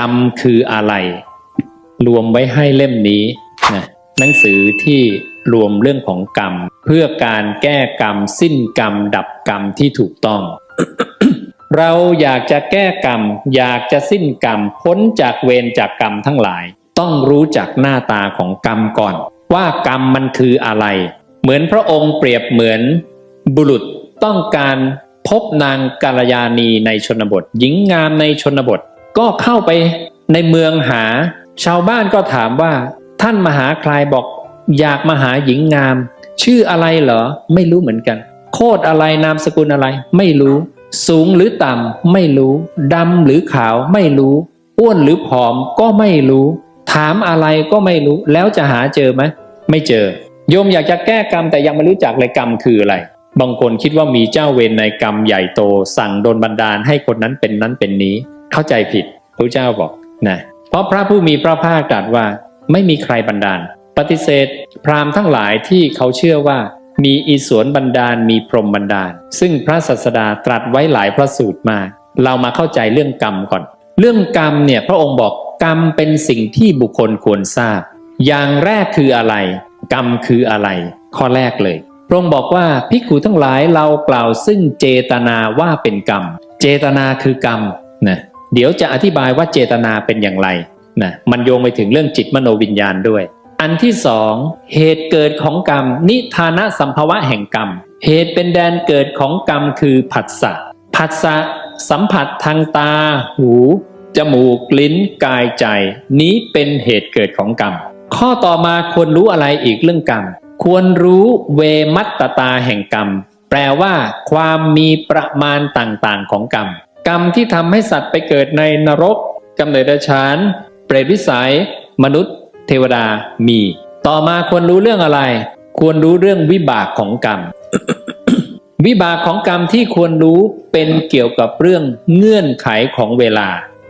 กรรมคืออะไร รวมไว้ให้เล่มนี้นะหนังสือที่รวมเรื่องของกรรม เพื่อการแก้กรรม สิ้นกรรม ดับกรรมที่ถูกต้อง เราอยากจะแก้กรรม อยากจะสิ้นกรรมพ้นจากเวรจากกรรมทั้งหลาย ต้องรู้จักหน้าตาของกรรมก่อน ว่ากรรมมันคืออะไร เหมือนพระองค์เปรียบเหมือน บุรุษต้องการพบนางกาลยานีในชนบท หญิงงามในชนบท ก็เข้าไปในเมืองหา ชาวบ้านก็ถามว่า ท่านมาหาใครบอก อยากมาหาหญิงงาม ชื่ออะไรเหรอ ไม่รู้เหมือนกัน โคดอะไรนามสกุลอะไร ไม่รู้ สูงหรือต่ำไม่รู้ดำหรือขาวไม่รู้ อ้วนหรือผอมก็ไม่รู้ ถามอะไรก็ไม่รู้ แล้วจะหาเจอไหมไม่เจอ โยมอยากจะแก้กรรมแต่ยังไม่รู้จักเลยกรรมคืออะไรบางคนคิดว่ามีเจ้าเวรในกรรมใหญ่โต สั่งโดนบันดาลให้คนนั้นเป็นนั้นเป็นนี้ เข้าใจผิดพระเจ้าบอกนะเพราะพระผู้มีพระภาคตรัสว่าไม่มีใครบันดาล ปฏิเสธ พราหมณ์ทั้งหลายที่เขาเชื่อว่า มีอีสวนบันดาลมีพรหมบันดาล ซึ่งพระศาสดาตรัสไว้หลายพระสูตรมา เรามาเข้าใจเรื่องกรรมก่อน เรื่องกรรมเนี่ยพระองค์บอกกรรมเป็นสิ่งที่บุคคลควรทราบ อย่างแรกคืออะไร กรรมคืออะไร ข้อแรกเลยพระองค์บอกว่าภิกขุทั้งหลายเรากล่าวซึ่งเจตนาว่าเป็นกรรม เจตนาคือกรรมนะ เดี๋ยวจะอธิบายว่าเจตนาเป็นอย่างไรนะมันโยงไปถึงเรื่องจิตมโนวิญญาณด้วย อันที่สองเหตุเกิดของกรรม นิทานะสัมภวะแห่งกรรม เหตุเป็นแดนเกิดของกรรมคือผัสสะผัสสะสัมผัสทางตา หู จมูก ลิ้น กายใจ นี้เป็นเหตุเกิดของกรรม ข้อต่อมาควรรู้อะไรอีกเรื่องกรรม ควรรู้เวมัตตตาแห่งกรรม แปลว่า ความมีประมาณต่างๆของกรรม กรรมที่ทำให้สัตว์ไปเกิดในนรกกำเนิดเดรัจฉาน เปรตวิสัย มนุษย์ เทวดามี ต่อมาควรรู้เรื่องอะไร ควรรู้เรื่องวิบากของกรรม วิบากของกรรมที่ควรรู้เป็นเกี่ยวกับเรื่องเงื่อนไขของเวลา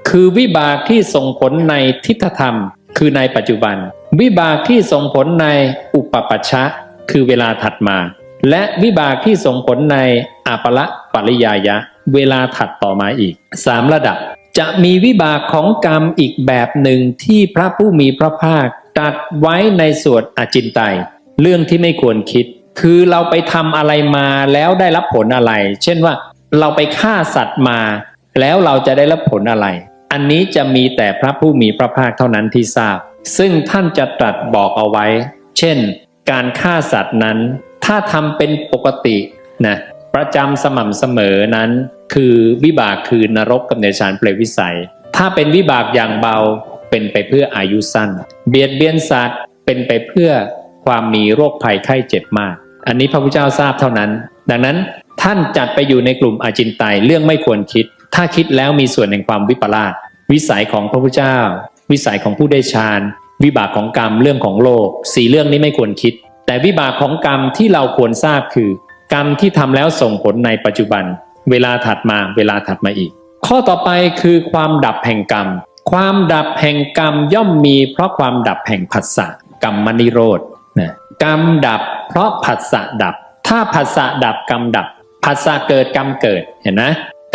คือวิบากที่ส่งผลในทิฏฐธรรม คือในปัจจุบัน วิบากที่ส่งผลในอุปปัชชะ คือเวลาถัดมา และวิบากที่ส่งผลในอาปละปริยายะ เวลาถัดต่อมาอีกสามระดับ จะมีวิบากของกรรมอีกแบบหนึ่งที่พระผู้มีพระภาคตัดไว้ในสวดอจินไตยเรื่องที่ไม่ควรคิด คือเราไปทำอะไรมาแล้วได้รับผลอะไร เช่นว่าเราไปฆ่าสัตว์มา แล้วเราจะได้รับผลอะไร อันนี้จะมีแต่พระผู้มีพระภาคเท่านั้นที่ทราบ ซึ่งท่านจะตรัสบอกเอาไว้ เช่น การฆ่าสัตว์นั้น ถ้าทำเป็นปกตินะประจำสม่ำเสมอนั้น คือวิบากคือนรกกับเนชานเปรวิสัย ถ้าเป็นวิบากอย่างเบาเป็นไปเพื่ออายุสั้น เบียดเบียนสัตว์เป็นไปเพื่อความมีโรคภัยไข้เจ็บมาก อันนี้พระพุทธเจ้าทราบเท่านั้น ดังนั้นท่านจัดไปอยู่ในกลุ่มอาจินไตยเรื่องไม่ควรคิด ถ้าคิดแล้วมีส่วนแห่งความวิปลาสวิสัยของพระพุทธเจ้า วิสัยของผู้ได้ฌานวิบากของกรรมเรื่องของโลกสี่เรื่องนี้ไม่ควรคิด แต่วิบากของกรรมที่เราควรทราบคือ กรรมที่ทำแล้วส่งผลในปัจจุบัน เวลาถัดมาเวลาถัดมาอีก ข้อต่อไปคือความดับแห่งกรรม ความดับแห่งกรรมย่อมมีเพราะความดับแห่งผัสสะกรรมมนิโรธนะกรรมดับ เพราะผัสสะดับ ถ้าผัสสะดับกรรมดับผัสสะเกิดกรรมเกิดเห็นไหม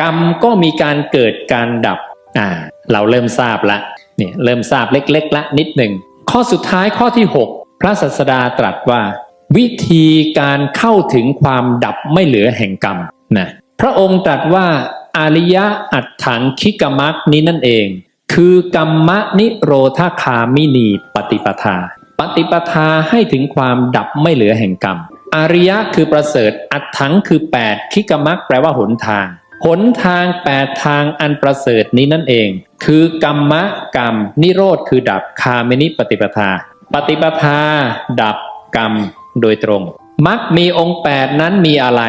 กรรมก็มีการเกิดการดับอ่าเราเริ่มทราบละเนี่ยเริ่มทราบเล็กๆละนิดหนึ่งข้อสุดท้ายข้อที่ 6 พระศาสดาตรัสว่า วิธีการเข้าถึงความดับไม่เหลือแห่งกรรมนะพระองค์ตรัสว่าอาริยะอัตถังคิกมักนี้นั่นเอง คือกรรมนิโรธาคามินีปฏิปทา ปฏิปทาให้ถึงความดับไม่เหลือแห่งกรรม อริยะคือประเสริฐอัตถังคือ 8 คิกมักแปลว่าหนทางหนทาง8ทางอันประเสริฐนี้นั่นเอง คือกรรมะกรรม นิโรธคือดับคาเมนิปฏิปทา ปฏิปทาดับกรรมโดยตรงมักมีองค์8นั้นมีอะไร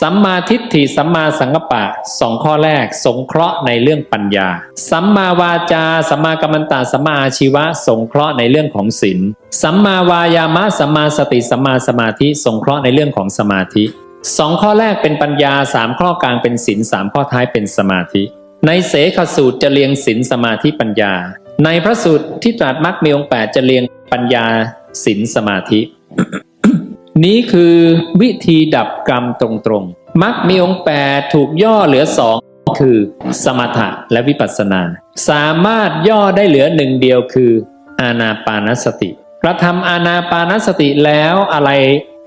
สัมมาทิฏฐิสัมมาสังกปปะสองข้อแรก สงเคราะห์ในเรื่องปัญญา สัมมาวาจา สัมมากัมมันตะสัมมาอาชีวะ สงเคราะห์ในเรื่องของศีลสัมมาวายามะสัมมาสติสัมมาสมาธิ สงเคราะห์ในเรื่องของสมาธิสองข้อแรกเป็นปัญญาสามข้อกลางเป็นศีลสามข้อท้ายเป็นสมาธิ ในเสขสูตรจะเรียงศีลสมาธิปัญญา ในพระสูตรที่ตรัสมักมีองค์แปดจะเรียงปัญญาศีลสมาธิ นี้คือวิธีดับกรรมตรงๆมักมีองค์แปดถูกย่อเหลือสองคือสมถะและวิปัสสนา สามารถย่อได้เหลือหนึ่งเดียวคือ อานาปานสติกระทำอานาปานสติแล้วอะไร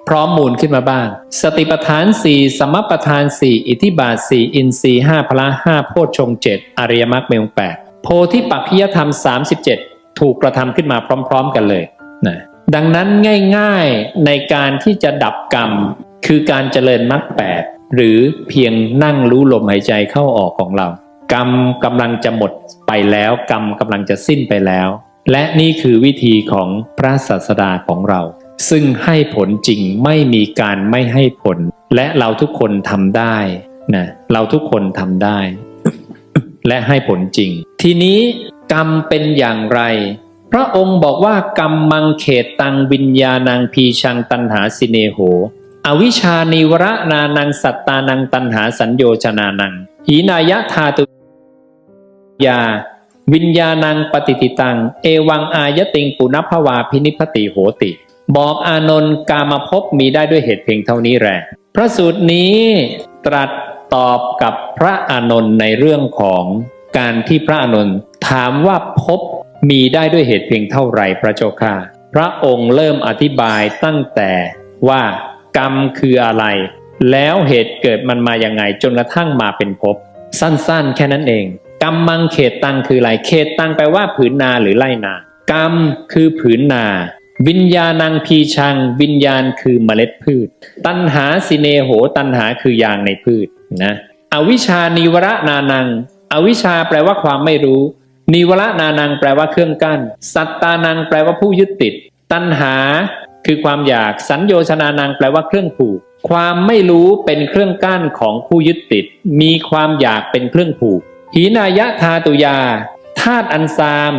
พร้อมมูลขึ้นมาบ้าง สติปัฏฐานสี่สมปัฏฐานสี่อิทิบาทสี่อินทรีย์ห้าพละห้าโพชฌงเจ็ดอริยมรรคเมงแปด โพธิปักขิยธรรม 37 ถูกกระทำขึ้นมาพร้อม ๆ กันเลยนะดังนั้นง่ายๆในการที่จะดับกรรม คือการเจริญมรรคแปดหรือเพียงนั่งรู้ลมหายใจเข้าออกของเรา กรรมกำลังจะหมดไปแล้ว กรรมกำลังจะสิ้นไปแล้ว และนี่คือวิธีของพระศาสดาของเรา ซึ่งให้ผลจริงไม่มีการไม่ให้ผล และเราทุกคนทำได้นะเราทุกคนทำได้ และให้ผลจริง ทีนี้กรรมเป็นอย่างไร พระองค์บอกว่ากรรมมังเขตตังวิญญาณังพีชังตันหาสิเนโห อวิชานิวระนานังสัตตานังตันหาสัญโยชนานังหีนายะธาตุยา วิญญาณังปฏิติตัง เอวังอายติงปุณพวาพินิพติโหติ บอกอานนท์กามาพบมีได้ด้วยเหตุเพียงเท่านี้แหละพระสูตรนี้ตรัส ตอบกับพระอานนท์ในเรื่องของการที่พระอานนท์ถามว่าพบมีได้ด้วยเหตุเพียงเท่าไหร่พระเจ้าค่ะ พระองค์เริ่มอธิบายตั้งแต่ว่ากรรมคืออะไร แล้วเหตุเกิดมันมายังไงจนกระทั่งมาเป็นภพสั้นๆ แค่นั้นเอง กรรมมังเขตตังคืออะไรเขตตังแปลว่าผืนนาหรือไร่นากรรมคือผืนนา วิญญาณังพีชัง วิญญาณคือเมล็ดพืช ตันหาสิเนโหตันหาคือยางในพืช นะอวิชานิวระนานัง อวิชาแปลว่าความไม่รู้ นิวระนานังแปลว่าเครื่องกั้น สัตตานังแปลว่าผู้ยึดติด ตัณหาคือความอยากสัญโยชนานังแปลว่าเครื่องผูก ความไม่รู้เป็นเครื่องกั้นของผู้ยึดติด มีความอยากเป็นเครื่องผูกหีนายะธาตุยาธาตุอันซาม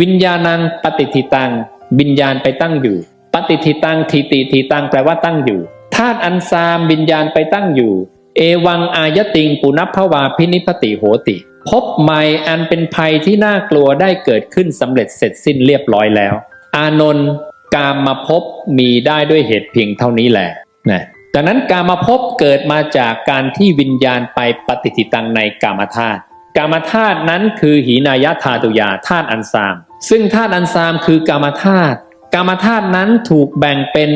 วิญญาณังปฏิทิตังวิญญาณไปตั้งอยู่ ปฏิทิตังทีติทีตังแปลว่าตั้งอยู่ธาตุอันซามวิญญาณไปตั้งอยู่ เอวังอายติงปุณพวาพินิพติโหติ พบใหม่อันเป็นภัยที่น่ากลัวได้เกิดขึ้นสำเร็จเสร็จสิ้นเรียบร้อยแล้ว อานนท์กามมาพบมีได้ด้วยเหตุเพียงเท่านี้แหละนะดังนั้นกามาพบเกิดมาจากการที่วิญญาณไปปฏิทิตังในกามธาตุกามธาตุนั้นคือหีนายธาตุยาธาตุอันซาม ซึ่งธาตุอันซามคือกามธาตุกามธาตุนั้นถูกแบ่งเป็น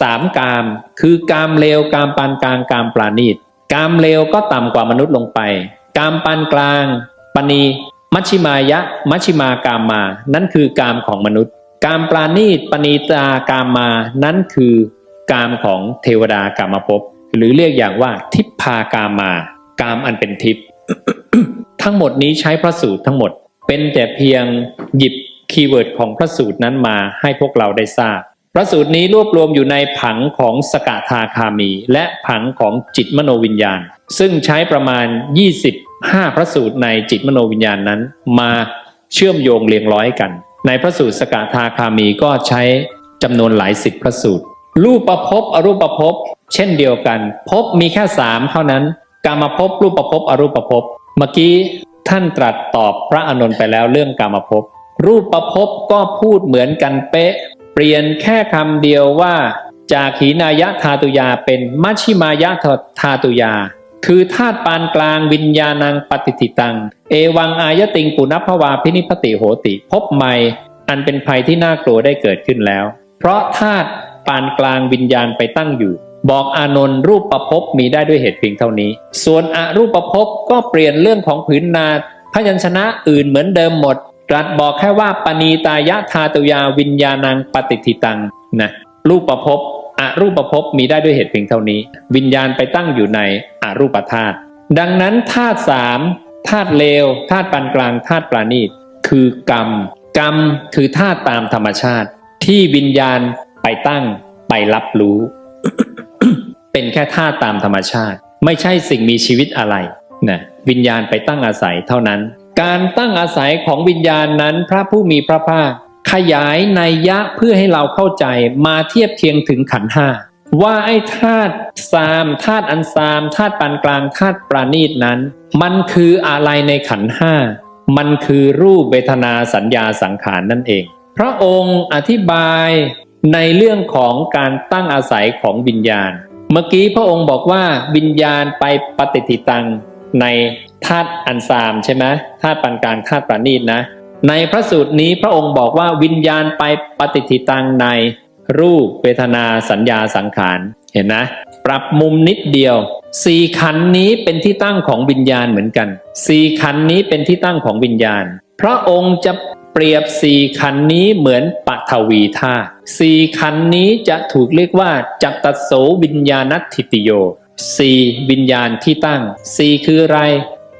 สามกาม คือกามเลวกามปานกลางกามปราณีต กามเลวก็ต่ำกว่ามนุษย์ลงไป กามปานกลางปณีมัชชิมายะ มัชชิมากามมา นั่นคือกามของมนุษย์ กามปราณีตปณีตากามมา นั่นคือกามของเทวดากามภพหรือเรียกอย่างว่าทิพพากามมา กามอันเป็นทิพย์ทั้งหมดนี้ใช้พระสูตรทั้งหมด เป็นแต่เพียงหยิบคีย์เวิร์ดของพระสูตรนั้นมาให้พวกเราได้ทราบ พระสูตรนี้รวบรวมอยู่ในผังของสกทาคามี และผังของจิตมโนวิญญาณ ซึ่งใช้ประมาณ 25 พระสูตรในจิตมโนวิญญาณนั้น มาเชื่อมโยงเรียงร้อยกัน ในพระสูตรสกทาคามีก็ใช้จำนวนหลายสิบพระสูตร รูปประพบอรูปประพบ เช่นเดียวกัน พบมีแค่สามเท่านั้น การมภพบรูปประพบอรูปประพบ เมื่อกี้ท่านตรัสตอบพระอานนท์ไปแล้วเรื่องการมภพบรูปประพบก็พูดเหมือนกันเป๊ะ เปลี่ยนแค่คำเดียวว่า จากขีนายะธาตุยาเป็นมัชชิมายะธาตุยา คือธาตุปานกลางวิญญาณังปฏิทิตัง เอวังอายติงปุณพวาพินิพติโหติ พบใหม่อันเป็นภัยที่น่ากลัวได้เกิดขึ้นแล้ว เพราะธาตุปานกลางวิญญาณไปตั้งอยู่ บอกอานนท์รูปประพบมีได้ด้วยเหตุเพียงเท่านี้ ส่วนอรูปประพบก็เปลี่ยนเรื่องของผืนนาพยัญชนะอื่นเหมือนเดิมหมด ตรัสบอกแค่ว่าปณีตายะธาตุยาวิญญาณังปฏิทิตังนะรูปประพบอรูปประพบมีได้ด้วยเหตุเพียงเท่านี้ วิญญาณไปตั้งอยู่ในอรูปธาตุดังนั้นธาตุสามธาตุเลวธาตุปานกลางธาตุปราณีตคือกรรม กรรมคือธาตุตามธรรมชาติ ที่วิญญาณไปตั้งไปรับรู้ เป็นแค่ธาตุตามธรรมชาติ ไม่ใช่สิ่งมีชีวิตอะไรนะวิญญาณไปตั้งอาศัยเท่านั้น การตั้งอาศัยของวิญญาณนั้นพระผู้มีพระภาค ขยายในยยะเพื่อให้เราเข้าใจมาเทียบเคียงถึงขันห้าว่าไอ้ธาตุซามธาตุอันซามธาตุปานกลางธาตุปราณีตนั้น มันคืออะไรในขันห้ามันคือรูปเวทนาสัญญาสังขารนั่นเอง พระองค์อธิบายในเรื่องของการตั้งอาศัยของวิญญาณ เมื่อกี้พระองค์บอกว่าวิญญาณไปปฏิทิตัง ในธาตุอันซามใช่ไหมธาตุปานกลางธาตุปราณีตนะ ในพระสูตรนี้พระองค์บอกว่าวิญญาณไปปฏิทิตังในรูปเวทนาสัญญาสังขารเห็นนะ ปรับมุมนิดเดียวสี่ขันนี้เป็นที่ตั้งของวิญญาณเหมือนกันสี่ขันนี้เป็นที่ตั้งของวิญญาณ พระองค์จะเปรียบสี่ขันนี้เหมือนปฐวีธาตุสี่ขันนี้จะถูกเรียกว่าจัตตโสวิญญาณัตถิติโย สี่วิญญาณที่ตั้งสี่คืออะไร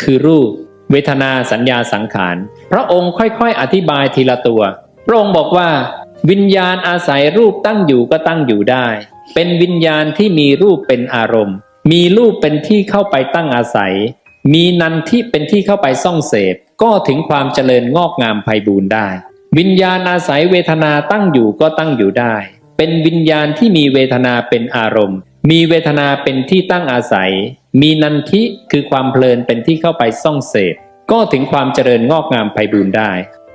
คือรูป เวทนาสัญญาสังขาร พระองค์ค่อยๆ อธิบายทีละตัว พระองค์บอกว่า วิญญาณอาศัยรูปตั้งอยู่ก็ตั้งอยู่ได้ เป็นวิญญาณที่มีรูปเป็นอารมณ์ มีรูปเป็นที่เข้าไปตั้งอาศัย มีนันที่เป็นที่เข้าไปซ่องเสพ ก็ถึงความเจริญงอกงามไพบูรณ์ได้ วิญญาณอาศัยเวทนาตั้งอยู่ก็ตั้งอยู่ได้ เป็นวิญญาณที่มีเวทนาเป็นอารมณ์ มีเวทนาเป็นที่ตั้งอาศัย มีนันทิคือความเพลินเป็นที่เข้าไปซ่องเสพ ก็ถึงความเจริญงอกงามไพบูรณ์ได้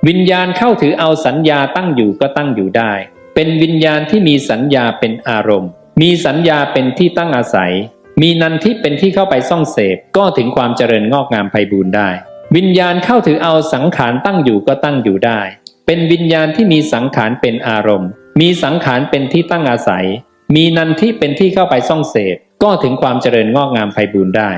วิญญาณเข้าถือเอาสัญญาตั้งอยู่ก็ตั้งอยู่ได้ เป็นวิญญาณที่มีสัญญาเป็นอารมณ์ มีสัญญาเป็นที่ตั้งอาศัย มีนันทิเป็นที่เข้าไปซ่องเสพ ก็ถึงความเจริญงอกงามไพบูรณ์ได้ วิญญาณเข้าถือเอาสังขารตั้งอยู่ก็ตั้งอยู่ได้ เป็นวิญญาณที่มีสังขารเป็นอารมณ์ มีสังขารเป็นที่ตั้งอาศัย มีนันทิเป็นที่เข้าไปซ่องเสพก็ถึงความเจริญงอกงามไพบูรณ์ได้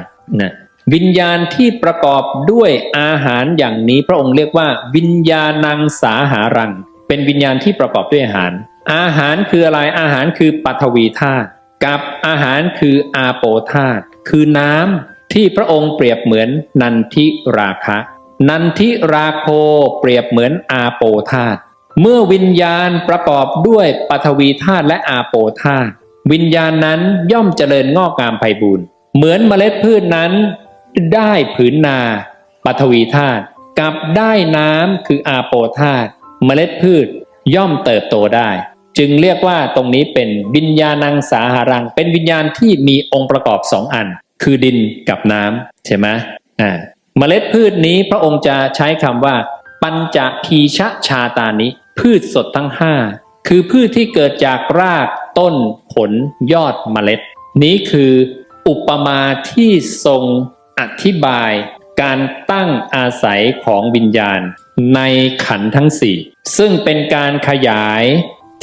นะวิญญาณที่ประกอบด้วยอาหารอย่างนี้พระองค์เรียกว่า วิญญาณังสาหารัง เป็นวิญญาณที่ประกอบด้วยอาหาร อาหารคืออะไรอาหารคือปัทวีธาตุกับอาหารคืออาโปธาตุคือน้ำที่พระองค์เปรียบเหมือนนันทิราคะ นันทิราโคเปรียบเหมือนอาโปธาตุ เมื่อวิญญาณประกอบด้วยปัทวีธาตุและอาโปธาตุวิญญาณนั้นย่อมเจริญงอกงามไพบูรณ์เหมือนเมล็ดพืชนั้นได้ผืนนาปัทวีธาตุกับได้น้ำคืออาโปธาตุเมล็ดพืชย่อมเติบโตได้ จึงเรียกว่าตรงนี้เป็นวิญญาณังสาหารัง เป็นวิญญาณที่มีองค์ประกอบสองอัน คือดินกับน้ำใช่ไหมอ่าเมล็ดพืชนี้พระองค์จะใช้คำว่า ปัญจพีชะชาตานิ พืชสดทั้งห้าคือพืชที่เกิดจากรากต้นผลยอดเมล็ด นี้คืออุปมาที่ทรงอธิบายการตั้งอาศัยของวิญญาณ ในขันทั้งสี่ซึ่งเป็นการขยาย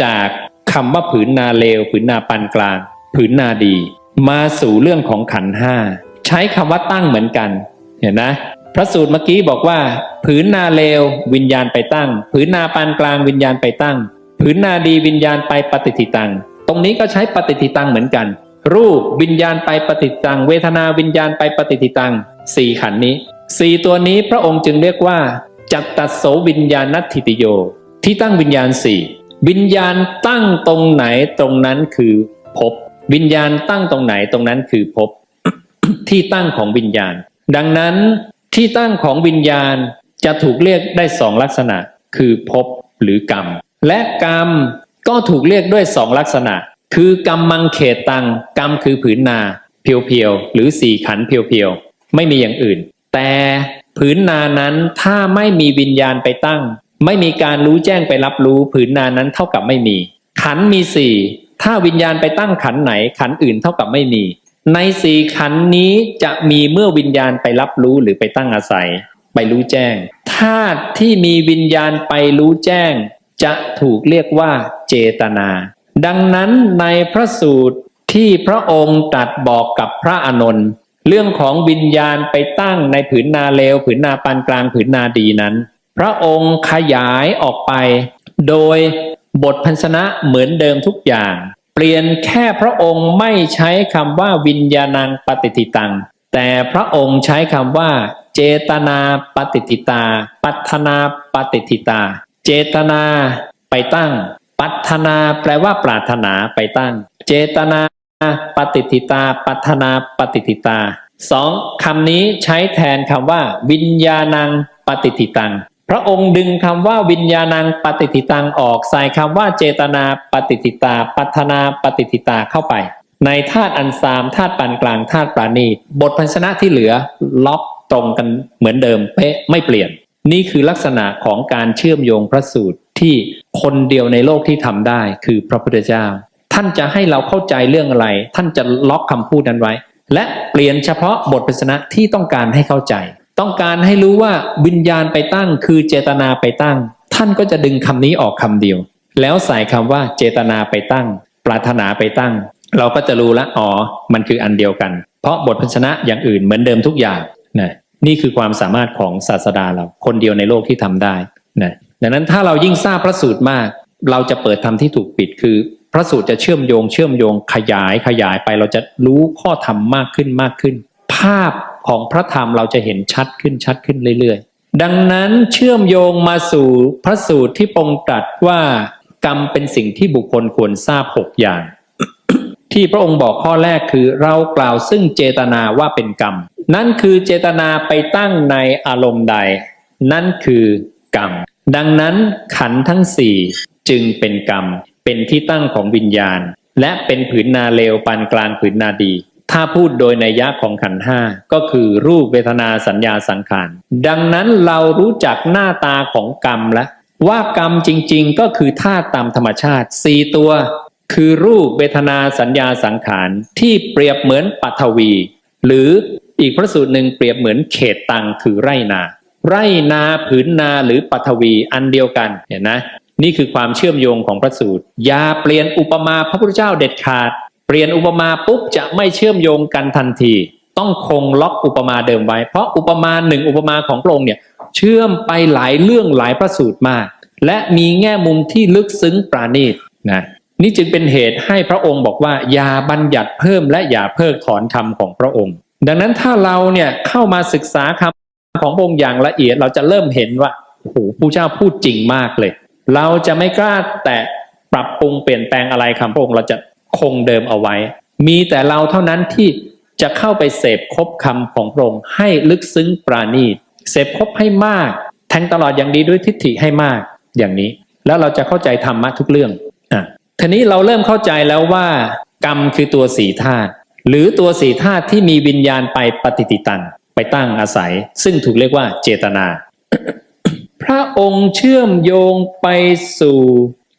จากคำว่าผืนนาเลว ผืนนาปานกลาง ผืนนาดี มาสู่เรื่องของขันห้าใช้คำว่าตั้งเหมือนกัน เห็นนะ ระสูตรเมื่อกี้บอกว่า ผืนนาเลววิญญาณไปตั้ง ผืนนาปานกลางวิญญาณไปตั้ง ผืนนาดีวิญญาณไปปฏิทิตัง ตรงนี้ก็ใช้ปฏิทิตังเหมือนกัน รูปวิญญาณไปปฏิทิตัง เวทนาวิญญาณไปปฏิทิตังสี่ขันนี้สี่ตัวนี้พระองค์จึงเรียกว่าจัตตโสวิญญาณนัตถิติโย ที่ตั้งวิญญาณสี่วิญญาณตั้งตรงไหนตรงนั้นคือภพวิญญาณตั้งตรงไหนตรงนั้นคือภพที่ตั้งของวิญญาณ ดังนั้น ที่ตั้งของวิญญาณจะถูกเรียกได้สองลักษณะ คือภพหรือกรรม และกรรมก็ถูกเรียกด้วยสองลักษณะ คือกรรมมังเขตตังกรรมคือผืนนา เพียวๆ หรือสี่ขันเพียวๆ ไม่มีอย่างอื่น แต่ผืนนานั้นถ้าไม่มีวิญญาณไปตั้ง ไม่มีการรู้แจ้งไปรับรู้ผืนนานั้นเท่ากับไม่มี ขันมีสี่ถ้าวิญญาณไปตั้งขันไหนขันอื่นเท่ากับไม่มี ในสี่ขันนี้จะมีเมื่อวิญญาณไปรับรู้หรือไปตั้งอาศัย ไปรู้แจ้งธาตุที่มีวิญญาณไปรู้แจ้ง จะถูกเรียกว่าเจตนา ดังนั้นในพระสูตรที่พระองค์ตรัดบอกกับพระอานนท์เรื่องของวิญญาณไปตั้งในผืนนาเลว ผืนนาปานกลางผืนนาดีนั้น พระองค์ขยายออกไป โดยบทพันชนะเหมือนเดิมทุกอย่าง เปลี่ยนแค่พระองค์ไม่ใช้คำว่าวิญญาณังปฏิทิตัง แต่พระองค์ใช้คำว่า เจตนาปฏิทิตา ปัทนาปฏิทิตา เจตนาไปตั้ง ปัทนาแปลว่าปรารถนาไปตั้ง เจตนาปฏิทิตา ปัทนาปฏิทิตาสองคำนี้ใช้แทนคำว่า วิญญาณังปฏิทิตัง พระองค์ดึงคำว่าวิญญาณังปฏิทิตังออกใส่คำว่าเจตนาปฏิทิตา ปัทนาปฏิทิตาเข้าไป ในธาตุอันซามธาตุปานกลางธาตุปราณีบทพันชนะที่เหลือล็อกตรงกันเหมือนเดิมเป๊ะไม่เปลี่ยน นี่คือลักษณะของการเชื่อมโยงพระสูตรที่คนเดียวในโลกที่ทำได้คือพระพุทธเจ้า ท่านจะให้เราเข้าใจเรื่องอะไร ท่านจะล็อกคำพูดนั้นไว้ และเปลี่ยนเฉพาะบทพยัญชนะที่ต้องการให้เข้าใจ ต้องการให้รู้ว่าวิญญาณไปตั้ง คือเจตนาไปตั้ง ท่านก็จะดึงคำนี้ออกคำเดียว แล้วใส่คำว่าเจตนาไปตั้ง ปรารถนาไปตั้ง เราก็จะรู้ละอ๋อมันคืออันเดียวกัน เพราะบทพยัญชนะอย่างอื่นเหมือนเดิมทุกอย่างนะนี่คือความสามารถของศาสดาเราคนเดียวในโลกที่ทำได้นะดังนั้นถ้าเรายิ่งทราบพระสูตรมาก เราจะเปิดธรรมที่ถูกปิดคือ พระสูตรจะเชื่อมโยง เชื่อมโยงขยายขยายไปเราจะรู้ข้อธรรมมากขึ้นมากขึ้น ภาพ ของพระธรรมเราจะเห็นชัดขึ้นชัดขึ้นเรื่อยๆ ดังนั้นเชื่อมโยงมาสู่พระสูตรที่ปรงตรัสว่ากรรมเป็นสิ่งที่บุคคลควรทราบหกอย่าง ที่พระองค์บอกข้อแรกคือเรากล่าวซึ่งเจตนาว่าเป็นกรรม นั่นคือเจตนาไปตั้งในอารมณ์ใด นั่นคือกรรม ดังนั้นขันธ์ทั้งสี่จึงเป็นกรรม เป็นที่ตั้งของวิญญาณ และเป็นผืนนาเลวปานกลางผืนนาดี ถ้าพูดโดยนัยยะของขันห้าก็คือรูปเวทนาสัญญาสังขาร ดังนั้นเรารู้จักหน้าตาของกรรมแล้วว่ากรรมจริงๆก็คือธาตุตามธรรมชาติสี่ตัว คือรูปเวทนาสัญญาสังขารที่เปรียบเหมือนปัทวี หรืออีกพระสูตรหนึ่งเปรียบเหมือนเขตตังคือไรนา ไรนาผืนนาหรือปัทวีอันเดียวกันเห็นนะ นี่คือความเชื่อมโยงของพระสูตรอย่าเปลี่ยนอุปมาพระพุทธเจ้าเด็ดขาด เปลี่ยนอุปมาปุ๊บจะไม่เชื่อมโยงกันทันที ต้องคงล็อกอุปมาเดิมไว้ เพราะอุปมาหนึ่งอุปมาของพระองค์เนี่ยเชื่อมไปหลายเรื่องหลายพระสูตรมาก และมีแง่มุมที่ลึกซึ้งปราณีตนะนี่จึงเป็นเหตุให้พระองค์บอกว่าอย่าบัญญัติเพิ่มและอย่าเพิกถอนคำของพระองค์ ดังนั้นถ้าเราเนี่ยเข้ามาศึกษาคำของพระองค์อย่างละเอียดเราจะเริ่มเห็นว่าโอ้โหผู้เจ้าพูดจริงมากเลย เราจะไม่กล้าแตะปรับปรุงเปลี่ยนแปลงอะไรคำพระองค์เราจะ คงเดิมเอาไว้ มีแต่เราเท่านั้นที่จะเข้าไปเสพคบคำของพระองค์ให้ลึกซึ้งปราณีตเสพคบให้มาก แทงตลอดอย่างดีด้วยทิฏฐิให้มากอย่างนี้ แล้วเราจะเข้าใจธรรมะทุกเรื่องอะทีนี้เราเริ่มเข้าใจแล้วว่า กรรมคือตัวสีธาตุหรือตัวสีธาตุที่มีวิญญาณไปปฏิติตังไปตั้งอาศัย ซึ่งถูกเรียกว่าเจตนา พระองค์เชื่อมโยงไปสู่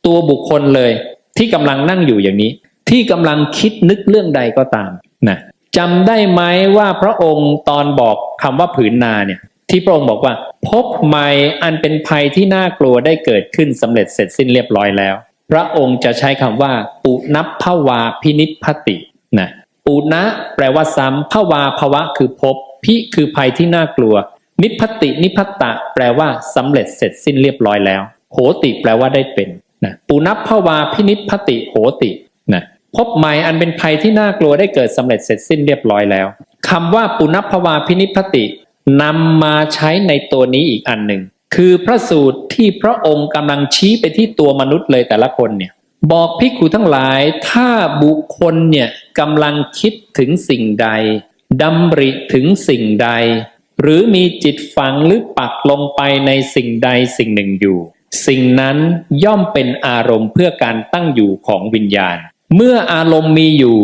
ตัวบุคคลเลย ที่กำลังนั่งอยู่อย่างนี้ ที่กำลังคิดนึกเรื่องใดก็ตามนะจำได้ไหมว่าพระองค์ตอนบอกคำว่าผืนนาเนี่ย ที่พระองค์บอกว่า พบใหม่อันเป็นภัยที่น่ากลัวได้เกิดขึ้นสำเร็จเสร็จสิ้นเรียบร้อยแล้ว พระองค์จะใช้คำว่า ปุนับภวาพินิษพตินะปุนะแปลว่าซ้ำภวาภวะคือพบพิคือภัยที่น่ากลัว นิพพตินิพพตะ แปลว่าสำเร็จเสร็จสิ้นเรียบร้อยแล้ว โหติแปลว่าได้เป็นนะปุนับภวาพินิษพติโหติ พบใหม่อันเป็นภัยที่น่ากลัวได้เกิดสำเร็จเสร็จสิ้นเรียบร้อยแล้วคำว่าปุนับภวาพินิพตินำมาใช้ในตัวนี้อีกอันหนึ่ง คือพระสูตรที่พระองค์กำลังชี้ไปที่ตัวมนุษย์เลยแต่ละคนเนี่ยบอกภิกขุทั้งหลายถ้าบุคคลเนี่ยกำลังคิดถึงสิ่งใดดำริถึงสิ่งใด หรือมีจิตฝังหรือปักลงไปในสิ่งใดสิ่งหนึ่งอยู่ สิ่งนั้นย่อมเป็นอารมณ์เพื่อการตั้งอยู่ของวิญญาณ เมื่ออารมณ์มีอยู่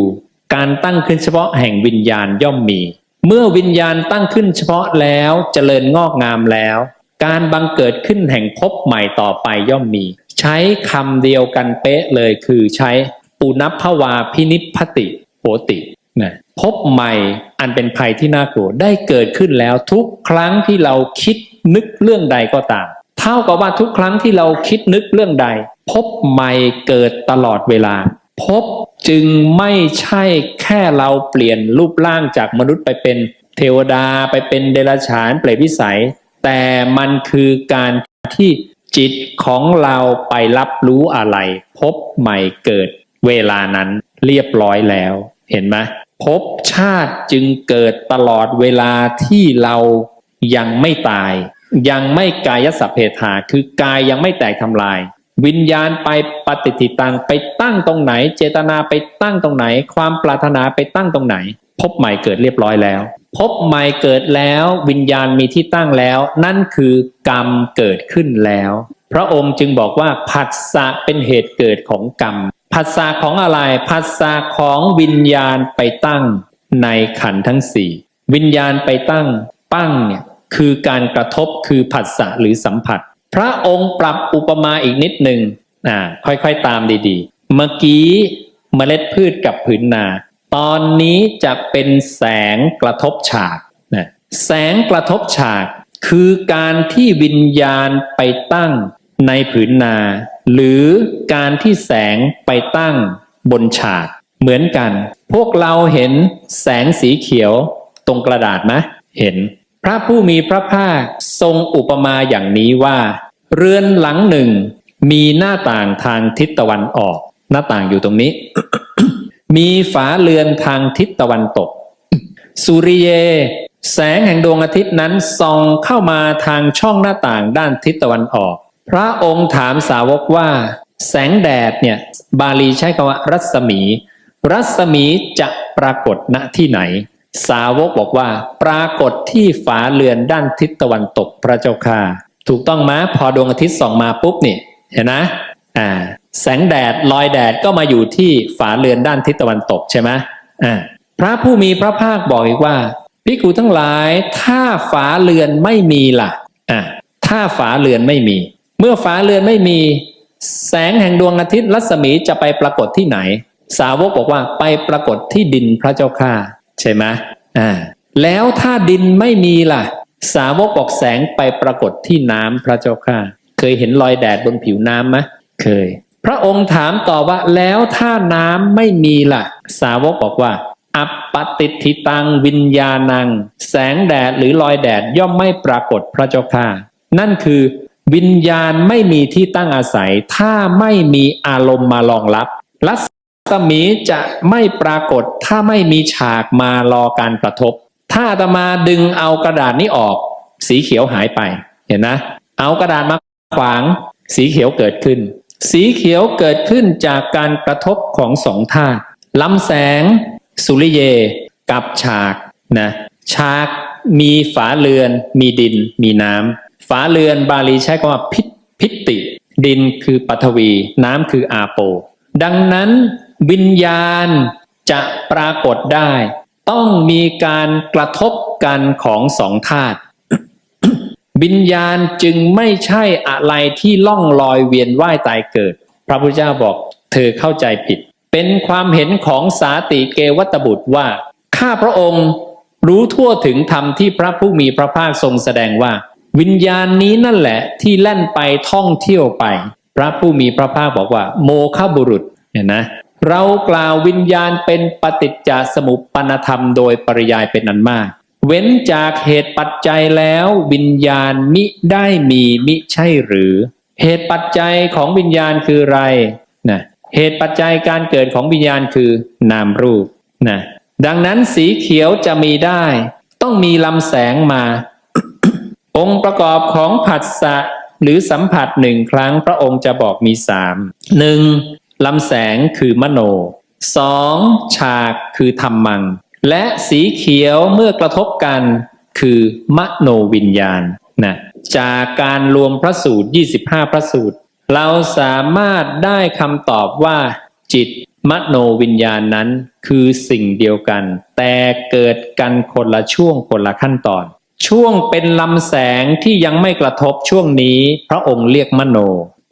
การตั้งขึ้นเฉพาะแห่งวิญญาณย่อมมี เมื่อวิญญาณตั้งขึ้นเฉพาะแล้วเจริญงอกงามแล้ว การบังเกิดขึ้นแห่งภพใหม่ต่อไปย่อมมี ใช้คำเดียวกันเป๊ะเลยคือใช้ปุนัพภวาพินิพพติโหตินะพบใหม่อันเป็นภัยที่น่ากลัวได้เกิดขึ้นแล้วทุกครั้งที่เราคิดนึกเรื่องใดก็ตาม เท่ากับว่าทุกครั้งที่เราคิดนึกเรื่องใด พบใหม่เกิดตลอดเวลา พบจึงไม่ใช่แค่เราเปลี่ยนรูปร่างจากมนุษย์ไปเป็นเทวดาไปเป็นเดรัจฉานเปรตวิสัย แต่มันคือการที่จิตของเราไปรับรู้อะไรพบใหม่เกิดเวลานั้นเรียบร้อยแล้ว เห็นไหมภพชาติจึงเกิดตลอดเวลาที่เรายังไม่ตาย ยังไม่กายสัพเพทาคือกายยังไม่แตกทำลาย วิญญาณไปปฏิทิตังไปตั้งตรงไหน เจตนาไปตั้งตรงไหน ความปรารถนาไปตั้งตรงไหน พบใหม่เกิดเรียบร้อยแล้ว พบใหม่เกิดแล้ววิญญาณมีที่ตั้งแล้ว นั่นคือกรรมเกิดขึ้นแล้ว พระองค์จึงบอกว่าผัสสะเป็นเหตุเกิดของกรรมผัสสะของอะไรผัสสะของวิญญาณไปตั้งในขันทั้งสี่วิญญาณไปตั้งปั้งเนี่ยคือการกระทบคือผัสสะหรือสัมผัส พระองค์ปรับอุปมาอีกนิดหนึ่งอ่าค่อยๆตามดีๆ เมื่อกี้เมล็ดพืชกับผืนนา ตอนนี้จะเป็นแสงกระทบฉากนะแสงกระทบฉาก คือการที่วิญญาณไปตั้งในผืนนา หรือการที่แสงไปตั้งบนฉาก เหมือนกัน พวกเราเห็นแสงสีเขียวตรงกระดาษไหมเห็น พระผู้มีพระภาคทรงอุปมาอย่างนี้ว่า เรือนหลังหนึ่ง มีหน้าต่างทางทิศตะวันออก หน้าต่างอยู่ตรงนี้ มีฝาเรือนทางทิศตะวันตก สุริเย แสงแห่งดวงอาทิตย์นั้นส่องเข้ามาทางช่องหน้าต่างด้านทิศตะวันออก พระองค์ถามสาวกว่า แสงแดดเนี่ย บาลีใช้คำว่ารัศมี รัศมีจะปรากฏณที่ไหน สาวกบอกว่า ปรากฏที่ฝาเรือนด้านทิศตะวันตกพระเจ้าค่ะ ถูกต้องไหมพอดวงอาทิตย์ส่องมาปุ๊บนี่เห็นนะอ่าแสงแดดลอยแดดก็มาอยู่ที่ฝาเรือนด้านทิศตะวันตกใช่ไหมอ่าพระผู้มีพระภาคบอกอีกว่าพิกูทั้งหลายถ้าฝาเรือนไม่มีล่ะอะถ้าฝาเรือนไม่มี เมื่อฝาเรือนไม่มี แสงแห่งดวงอาทิตย์รัศมีจะไปปรากฏที่ไหน สาวกบอกว่าไปปรากฏที่ดินพระเจ้าข้าใช่ไหมอ่าแล้วถ้าดินไม่มีล่ะ สาวกบอกแสงไปปรากฏที่น้ำพระเจ้าข้าเคยเห็นรอยแดดบนผิวน้ำไหมเคย พระองค์ถามต่อว่าแล้วถ้าน้ำไม่มีล่ะ สาวกบอกว่า อัปปติทิตังวิญญาณัง แสงแดดหรือรอยแดดย่อมไม่ปรากฏพระเจ้าค่ะ นั่นคือวิญญาณไม่มีที่ตั้งอาศัย ถ้าไม่มีอารมณ์มารองรับรัศมีจะไม่ปรากฏถ้าไม่มีฉากมารอการกระทบ ถ้าอาตมาดึงเอากระดาษนี้ออก สีเขียวหายไป เห็นนะ เอากระดาษมาขวาง สีเขียวเกิดขึ้น สีเขียวเกิดขึ้นจากการกระทบของสองธาตุลำแสง สุริเย กับฉากนะฉากมีฝาเรือน มีดิน มีน้ำฝาเรือนบาลีใช้คำว่าพิพิติ ดินคือปัทวี น้ำคืออาโป ดังนั้นวิญญาณจะปรากฏได้ ต้องมีการกระทบกันของสองธาตุวิญญาณจึงไม่ใช่อะไรที่ล่องลอยเวียนว่ายตายเกิด พระพุทธเจ้าบอกเธอเข้าใจผิด เป็นความเห็นของสาติเกวัตบุตรว่า ข้าพระองค์รู้ทั่วถึงธรรมที่พระผู้มีพระภาคทรงแสดงว่า วิญญาณนี้นั่นแหละที่แล่นไปท่องเที่ยวไป พระผู้มีพระภาคบอกว่า โมฆะบุรุษเห็นนะ เรากล่าววิญญาณเป็นปฏิจจสมุปปนธรรมโดยปริยายเป็นอันมาก เว้นจากเหตุปัจจัยแล้ววิญญาณมิได้มีมิใช่หรือ เหตุปัจจัยของวิญญาณคืออะไรนะเหตุปัจจัยการเกิดของวิญญาณคือนามรูปนะดังนั้นสีเขียวจะมีได้ ต้องมีลำแสงมา องค์ประกอบของผัสสะหรือสัมผัสหนึ่งครั้งพระองค์จะบอกมีสามหนึ่ง ลำแสงคือมโนสองฉากคือธรรมัง และสีเขียวเมื่อกระทบกันคือมโนวิญญาณนะจากการรวมพระสูตร 25 พระสูตร เราสามารถได้คำตอบว่าจิตมโนวิญญาณนั้นคือสิ่งเดียวกัน แต่เกิดกันคนละช่วงคนละขั้นตอน ช่วงเป็นลำแสงที่ยังไม่กระทบช่วงนี้ พระองค์เรียกมโน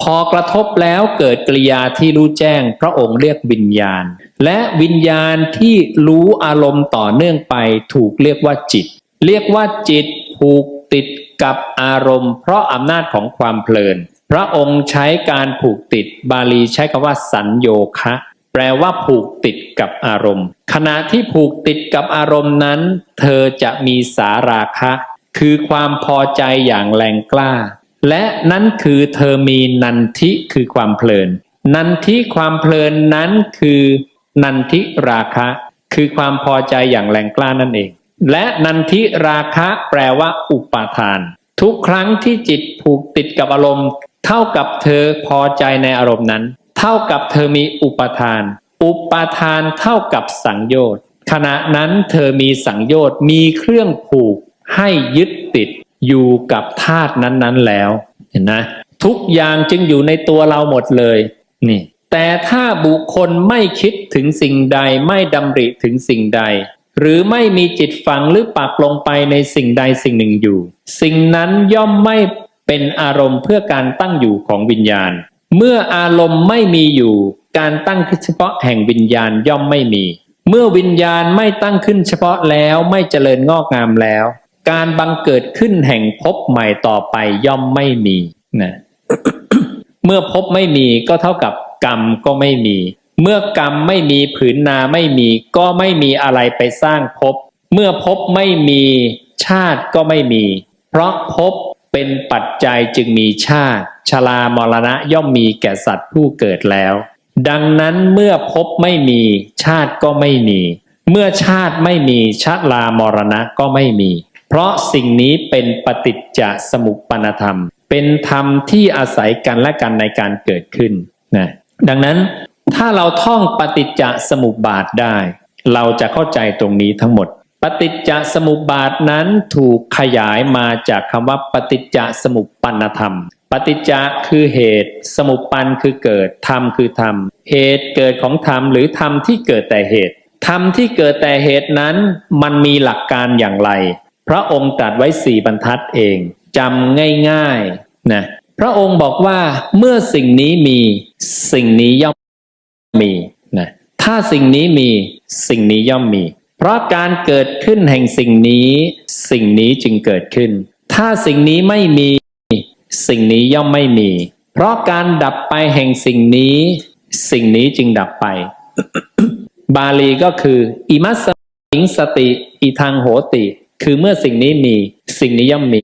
พอกระทบแล้วเกิดกริยาที่รู้แจ้ง พระองค์เรียกวิญญาณ และวิญญาณที่รู้อารมณ์ต่อเนื่องไปถูกเรียกว่าจิต เรียกว่าจิตผูกติดกับอารมณ์ เพราะอำนาจของความเพลิน พระองค์ใช้การผูกติดบาลีใช้คำว่าสัญโยคะ แปลว่าผูกติดกับอารมณ์ ขณะที่ผูกติดกับอารมณ์นั้น เธอจะมีสาราคะ คือความพอใจอย่างแรงกล้า และนั่นคือเธอมีนันทิคือความเพลิน นันทิความเพลินนั้นคือนันทิราคะ คือความพอใจอย่างแรงกล้านั่นเอง และนันทิราคะแปลว่า อุปาทาน ทุกครั้งที่จิตผูกติดกับอารมณ์ เท่ากับเธอพอใจในอารมณ์นั้น เท่ากับเธอมีอุปทาน อุปาทานเท่ากับสังโยชน์ขณะนั้นเธอมีสังโยชน์มีเครื่องผูกให้ยึดติด อยู่กับธาตุนั้นๆแล้ว เห็นนะทุกอย่างจึงอยู่ในตัวเราหมดเลยนี่แต่ถ้าบุคคลไม่คิดถึงสิ่งใดไม่ดำริถึงสิ่งใด หรือไม่มีจิตฝังหรือปักลงไปในสิ่งใดสิ่งหนึ่งอยู่ สิ่งนั้นย่อมไม่เป็นอารมณ์เพื่อการตั้งอยู่ของวิญญาณ เมื่ออารมณ์ไม่มีอยู่การตั้งขึ้นเฉพาะแห่งวิญญาณย่อมไม่มี เมื่อวิญญาณไม่ตั้งขึ้นเฉพาะแล้วไม่เจริญงอกงามแล้ว การบังเกิดขึ้นแห่งภพใหม่ต่อไปย่อมไม่มีนะเมื่อภพไม่มีก็เท่ากับกรรมก็ไม่มี เมื่อกรรมไม่มีผืนนาไม่มี ก็ไม่มีอะไรไปสร้างภพเมื่อภพไม่มีชาติก็ไม่มี เพราะภพเป็นปัจจัยจึงมีชาติ ชรามรณะย่อมมีแก่สัตว์ผู้เกิดแล้ว ดังนั้นเมื่อภพไม่มี ชาติก็ไม่มี เมื่อชาติไม่มีชาลามรณะก็ไม่มี เพราะสิ่งนี้เป็นปฏิจจสมุปปนธรรม เป็นธรรมที่อาศัยกันและกันในการเกิดขึ้นนะดังนั้นถ้าเราท่องปฏิจจสมุปบาทได้ เราจะเข้าใจตรงนี้ทั้งหมด ปฏิจจสมุปบาทนั้นถูกขยายมาจากคำว่าปฏิจจสมุปปนธรรม ปฏิจจะคือเหตุ สมุปปันคือเกิด ธรรมคือธรรม เหตุเกิดของธรรมหรือธรรมที่เกิดแต่เหตุ ธรรมที่เกิดแต่เหตุนั้น มันมีหลักการอย่างไร พระองค์ตรัสไว้สี่บรรทัดเองจำง่ายๆนะพระองค์บอกว่าเมื่อสิ่งนี้มีสิ่งนี้ย่อมมีนะถ้าสิ่งนี้มีสิ่งนี้ย่อมมี เพราะการเกิดขึ้นแห่งสิ่งนี้ สิ่งนี้จึงเกิดขึ้น ถ้าสิ่งนี้ไม่มี สิ่งนี้ย่อมไม่มี เพราะการดับไปแห่งสิ่งนี้ สิ่งนี้จึงดับไป บาลีก็คืออิมัสสิงสติ อิทังโหติ คือเมื่อสิ่งนี้มีสิ่งนี้ย่อมมี